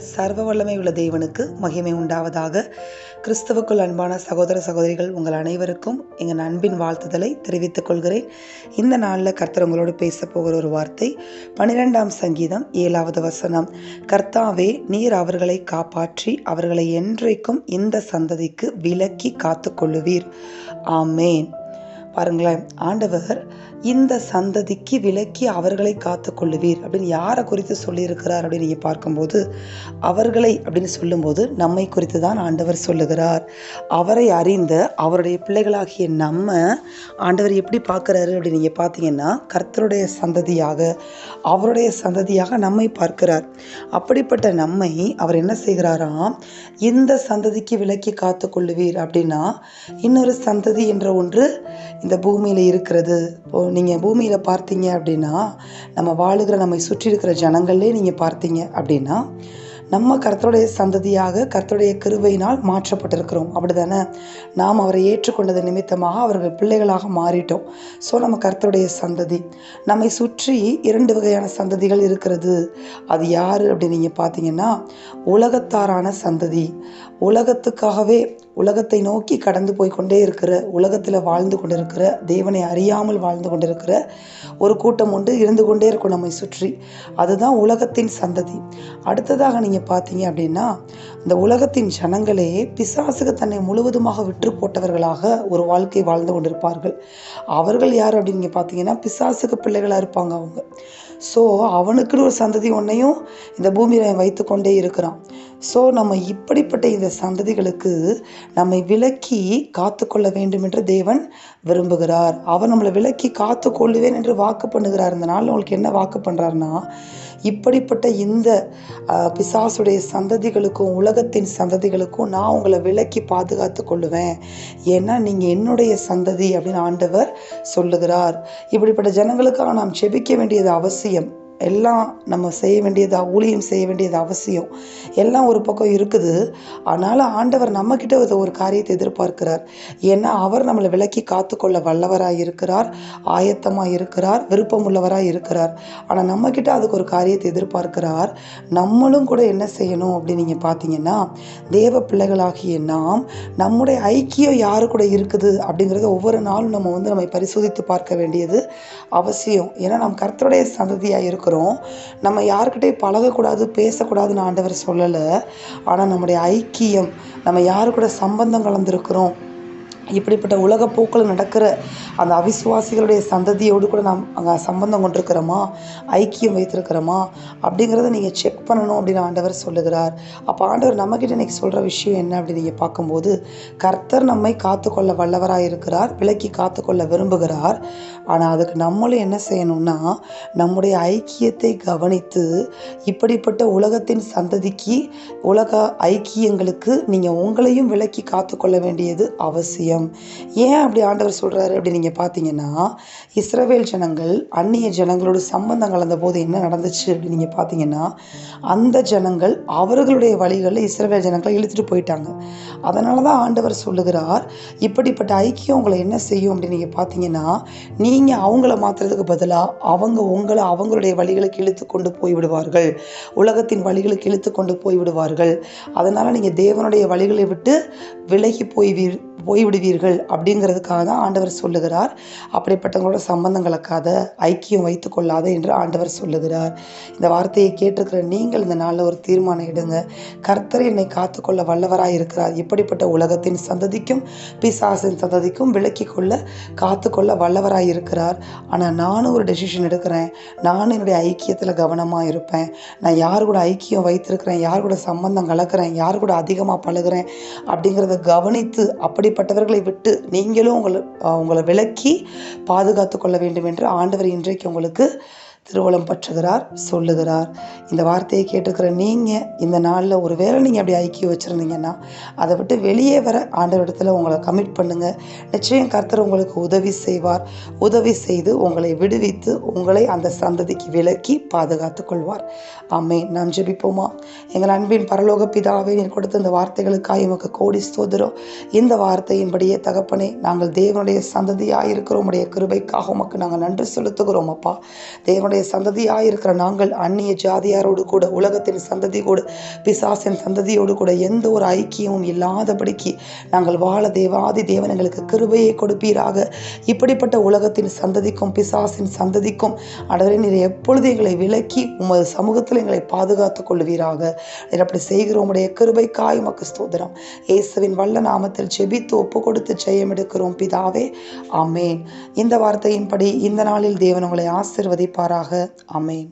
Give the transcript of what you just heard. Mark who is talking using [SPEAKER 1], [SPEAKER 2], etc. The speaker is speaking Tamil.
[SPEAKER 1] சர்வ வல்லமை உள்ள தேவனுக்கு மகிமை உண்டாவதாக கிறிஸ்துவுக்குள் அன்பான சகோதர சகோதரிகள் உங்கள் அனைவருக்கும் எங்கள் அன்பின் வாழ்த்துதலை தெரிவித்துக் கொள்கிறேன். இந்த நாளில் கர்த்தர் உங்களோடு பேச போகிற ஒரு வார்த்தை பனிரெண்டாம் சங்கீதம் ஏழாவது வசனம். கர்த்தாவே நீர் அவர்களை காப்பாற்றி அவர்களை என்றைக்கும் இந்த சந்ததிக்கு விலக்கி காத்துக்கொள்ளுவீர். ஆமேன். பாருங்களேன். ஆண்டவர் இந்த சந்ததிக்கு விலக்கி அவர்களை காத்து கொள்ளுவீர் அப்படின்னு யாரை குறித்து சொல்லியிருக்கிறார் அப்படின்னு நீங்கள் பார்க்கும்போது அவர்களை அப்படின்னு சொல்லும்போது நம்மை குறித்து தான் ஆண்டவர் சொல்லுகிறார். அவரை அறிந்த அவருடைய பிள்ளைகளாகிய நம்ம ஆண்டவர் எப்படி பார்க்குறாரு அப்படின்னு நீங்கள் பார்த்தீங்கன்னா கர்த்தருடைய சந்ததியாக அவருடைய சந்ததியாக நம்மை பார்க்கிறார். அப்படிப்பட்ட நம்மை அவர் என்ன செய்கிறாராம் இந்த சந்ததிக்கு விலக்கி காத்து கொள்ளுவீர் அப்படின்னா இன்னொரு சந்ததி என்ற ஒன்று இந்த பூமியில் இருக்கிறது. இப்போ நீங்கள் பூமியில் பார்த்தீங்க அப்படின்னா நம்ம வாழுகிற நம்மை சுற்றி இருக்கிற ஜனங்களே நீங்கள் பார்த்தீங்க அப்படின்னா நம்ம கர்த்தருடைய சந்ததியாக கர்த்தருடைய கிருவையினால் மாற்றப்பட்டிருக்கிறோம். அப்படி தானே நாம் அவரை ஏற்றுக்கொண்டது நிமித்தமாக அவர்கள் பிள்ளைகளாக மாறிட்டோம். ஸோ நம்ம கர்த்தருடைய சந்ததி. நம்மை சுற்றி இரண்டு வகையான சந்ததிகள் இருக்கிறது. அது யார் அப்படின்னு நீங்கள் பார்த்தீங்கன்னா உலகத்தாரான சந்ததி. உலகத்துக்காகவே உலகத்தை நோக்கி கடந்து போய் கொண்டே இருக்கிற உலகத்தில் வாழ்ந்து கொண்டிருக்கிற தேவனை அறியாமல் வாழ்ந்து கொண்டிருக்கிற ஒரு கூட்டம் உண்டு. இருந்து கொண்டே இருக்கும் நம்மை சுற்றி. அதுதான் உலகத்தின் சந்ததி. அடுத்ததாக நீங்கள் பார்த்தீங்க அப்படின்னா இந்த உலகத்தின் ஜனங்களே பிசாசுக்கு தன்னை முழுவதுமாக விற்று போட்டவர்களாக ஒரு வாழ்க்கை வாழ்ந்து கொண்டிருப்பார்கள். அவர்கள் யார் அப்படின்னு பார்த்தீங்கன்னா பிசாசுக்கு பிள்ளைகளாக இருப்பாங்க அவங்க. ஸோ அவனுக்குன்னு ஒரு சந்ததி ஒன்றையும் இந்த பூமியில் வைத்து கொண்டே இருக்கிறான். ஸோ நம்ம இப்படிப்பட்ட இந்த சந்ததிகளுக்கு நம்மை விலக்கி காத்துக்கொள்ள வேண்டும் என்று தேவன் விரும்புகிறார். அவர் நம்மளை விலக்கி காத்து கொள்ளுவேன் என்று வாக்கு பண்ணுகிறார். இந்த நாள் உங்களுக்கு என்ன வாக்கு பண்ணுறாருன்னா இப்படிப்பட்ட இந்த பிசாசுடைய சந்ததிகளுக்கும் உலகத்தின் சந்ததிகளுக்கும் நான் உங்களை விலக்கி பாதுகாத்து கொள்ளுவேன். ஏன்னா நீங்கள் என்னுடைய சந்ததி அப்படின்னு ஆண்டவர் சொல்லுகிறார். இப்படிப்பட்ட ஜனங்களுக்காக நாம் செபிக்க வேண்டியது அவசியம். எல்லாம் நம்ம செய்ய வேண்டியது ஊழியம் செய்ய வேண்டியது அவசியம். எல்லாம் ஒரு பக்கம் இருக்குது. ஆனாலும் ஆண்டவர் நம்மக்கிட்ட ஒரு காரியத்தை எதிர்பார்க்கிறார். ஏன்னா அவர் நம்மளை விலக்கி காத்துக்கொள்ள வல்லவராக இருக்கிறார் ஆயத்தமாக இருக்கிறார் விருப்பம் உள்ளவராக இருக்கிறார். ஆனால் நம்மக்கிட்ட அதுக்கு ஒரு காரியத்தை எதிர்பார்க்கிறார். நம்மளும் கூட என்ன செய்யணும் அப்படின்னு நீங்கள் பார்த்தீங்கன்னா தேவ பிள்ளைகளாகிய நாம் நம்முடைய ஐக்கியம் யாரு கூட இருக்குது அப்படிங்கிறத ஒவ்வொரு நாளும் நம்ம வந்து நம்மை பரிசோதித்து பார்க்க வேண்டியது அவசியம். ஏன்னா நாம் கர்த்தருடைய சந்ததியாக இருக்கிறோம். நம்ம யாருக்கிட்டே பழகக்கூடாது பேசக்கூடாதுன்னு ஆண்டவர் சொல்லலை. ஆனால் நம்முடைய ஐக்கியம் நம்ம யாரு கூட சம்பந்தம் கலந்துருக்கிறோம் இப்படிப்பட்ட உலக போக்கில் நடக்கிற அந்த அவிசுவாசிகளுடைய சந்ததியோடு கூட நாம் அங்கே சம்பந்தம் கொண்டிருக்கிறோமா? ஐக்கியம் வைத்திருக்கிறோமா? அப்படிங்கிறத நீங்கள் செக் பண்ணணும் அப்படின்னு ஆண்டவர் சொல்லுகிறார். அப்போ ஆண்டவர் நம்மக்கிட்ட இன்றைக்கி சொல்கிற விஷயம் என்ன அப்படின்னு நீங்கள் பார்க்கும்போது கர்த்தர் நம்மை காத்துக்கொள்ள வல்லவராக இருக்கிறார் விலக்கி காத்துக்கொள்ள விரும்புகிறார். ஆனால் அதுக்கு நம்மளும் என்ன செய்யணும்னா நம்முடைய ஐக்கியத்தை கவனித்து இப்படிப்பட்ட உலகத்தின் சந்ததிக்கு உலக ஐக்கியங்களுக்கு நீங்கள் உங்களையும் விலக்கி காத்துக்கொள்ள வேண்டியது அவசியம். ஏன் அப்படி ஆண்டவர் சொல்கிறாரு அப்படின்னு நீங்கள் பார்த்தீங்கன்னா இஸ்ரவேல் ஜனங்கள் அந்நிய ஜனங்களோட சம்பந்தம் கலந்த போது என்ன நடந்துச்சு அப்படின்னு நீங்கள் பார்த்தீங்கன்னா அந்த ஜனங்கள் அவர்களுடைய வழிகளில் இஸ்ரவேல் ஜனங்களை இழுத்துட்டு போயிட்டாங்க. அதனால தான் ஆண்டவர் சொல்லுகிறார் இப்படிப்பட்ட ஐக்கியம் உங்களை என்ன செய்யும் அப்படின்னு நீங்கள் பார்த்தீங்கன்னா நீங்கள் அவங்கள மாற்றுறதுக்கு பதிலாக அவங்க உங்களை அவங்களுடைய வழிகளுக்கு இழுத்து கொண்டு போய் விடுவார்கள். உலகத்தின் வழிகளுக்கு இழுத்து கொண்டு போய் விடுவார்கள். அதனால் நீங்கள் தேவனுடைய வழிகளை விட்டு விலகி போய் போய்விடுவீர்கள். அப்படிங்கிறதுக்காக தான் ஆண்டவர் சொல்லுகிறார். அப்படிப்பட்டவங்களோட சம்பந்தம் கலக்காத ஐக்கியம் வைத்து கொள்ளாத என்று ஆண்டவர் சொல்லுகிறார். இந்த வார்த்தையை கேட்டிருக்கிற நீங்கள் இந்த நாளில் ஒரு தீர்மானம் எடுங்க. கர்த்தர் என்னை காத்துக்கொள்ள வல்லவராக இருக்கிறார். இப்படிப்பட்ட உலகத்தின் சந்ததிக்கும் பிசாசின் சந்ததிக்கும் விலக்கி கொள்ள காத்துக்கொள்ள வல்லவராக இருக்கிறார். ஆனால் நானும் ஒரு டெசிஷன் எடுக்கிறேன். நானும் என்னுடைய ஐக்கியத்தில் கவனமாக இருப்பேன். நான் யார் கூட ஐக்கியம் வைத்திருக்கிறேன்? யார் கூட சம்பந்தம் கலக்கிறேன்? யார் கூட அதிகமாக பழகிறேன்? அப்படிங்கிறத கவனித்து அப்படிப்பட்டவர்களை உங்களை விட்டு நீங்களும் உங்களை உங்களை விலக்கி பாதுகாத்து கொள்ள வேண்டும் என்று ஆண்டவர் இன்றைக்கு உங்களுக்கு திருவளம் பற்றுகிறார் சொல்லுகிறார். இந்த வார்த்தையை கேட்டுக்கிற நீங்கள் இந்த நாளில் ஒரு வேளை நீங்கள் அப்படி ஐக்கியம் வச்சுருந்தீங்கன்னா அதை விட்டு வெளியே வர ஆண்டவரிடத்தில் உங்களை கமிட் பண்ணுங்கள் நிச்சயம் கர்த்தர் உங்களுக்கு உதவி செய்வார். உதவி செய்து உங்களை விடுவித்து உங்களை அந்த சந்ததிக்கு விலக்கி பாதுகாத்து கொள்வார். ஆமே நாம் ஜெபிப்போமா? எங்கள் அன்பின் பரலோக பிதாவை நீர் கொடுத்த இந்த வார்த்தைகளுக்காக எமக்கு கோடி சோதரோ இந்த வார்த்தையின்படியே தகப்பனே நாங்கள் தேவனுடைய சந்ததியாக இருக்கிறோம் உடைய கிருபைக்காக உமக்கு நாங்கள் நன்றி செலுத்துகிறோம் அப்பா. தேவனுடைய அவருடைய சந்ததியாக இருக்கிற நாங்கள் அந்நிய ஜாதியாரோடு கூட உலகத்தின் சந்ததி கூட பிசாசின் சந்ததியோடு கூட எந்த ஒரு ஐக்கியமும் இல்லாதபடிக்கு நாங்கள் வாழ தேவாதி தேவன் எங்களுக்கு கிருபையை கொடுப்பீராக. இப்படிப்பட்ட உலகத்தின் சந்ததிக்கும் பிசாசின் சந்ததிக்கும் ஆண்டவரே நீர் எப்பொழுது எங்களை விலக்கி உமது சமூகத்தில் எங்களை பாதுகாத்துக் கொள்வீராக. நீர் அப்படி செய்கிற உடைய கிருபைக்காய் உமக்கு ஸ்தோதரம் இயேசுவின் வல்ல நாமத்தில் செபித்து ஒப்பு கொடுத்து ஜெயம் எடுக்கிறோம். பிதாவே ஆமேன். இந்த வார்த்தையின்படி இந்த நாளில் தேவன் உங்களை ஆசிர்வதிப்பாராக. அமேன்